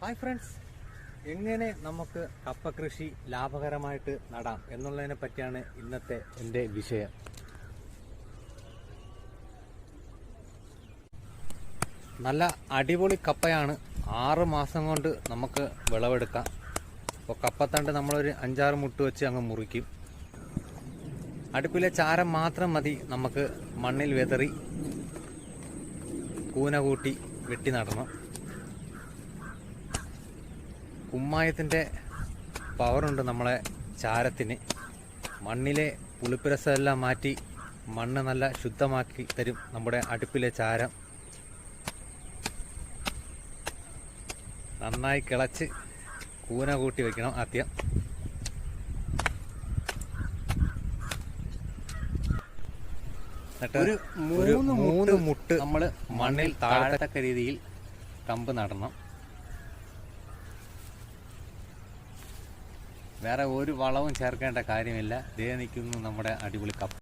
Hi friends എങ്ങനെ നമുക്ക് കപ്പ കൃഷി ലാഭകരമായിട്ട് നടാം എന്നുള്ളതിനെ പറ്റിയാണ് ഇന്നത്തെ എന്റെ വിഷയം. നല്ല അടിപൊളി കപ്പയാണ് ആറ് മാസം കൊണ്ട് നമുക്ക് വിളവെടുക്കാം. അപ്പോൾ കപ്പത്തണ്ട് നമ്മളൊരു അഞ്ചാറ് മുട്ട് വെച്ച് അങ്ങ് മുറിക്കും. അടുപ്പിലെ ചാരം മാത്രം മതി നമുക്ക് മണ്ണിൽ വെതറി കൂന കൂട്ടി വെട്ടി നടണം. കുമ്മായത്തിന്റെ പവറുണ്ട് നമ്മളെ ചാരത്തിന്. മണ്ണിലെ പുളിപ്പിരസമെല്ലാം മാറ്റി മണ്ണ് നല്ല ശുദ്ധമാക്കി തരും നമ്മുടെ അടുപ്പിലെ ചാരം. നന്നായി കിളച്ച് കൂന കൂട്ടി വെക്കണം ആദ്യം. എന്നിട്ട് ഒരു മൂന്ന് മുട്ട് നമ്മൾ മണ്ണിൽ താഴത്തക്ക രീതിയിൽ കമ്പ് നടണം. വേറെ ഒരു വളവും ചേർക്കേണ്ട കാര്യമില്ല. ദേ നിൽക്കുന്നു നമ്മുടെ അടിപൊളി കപ്പ.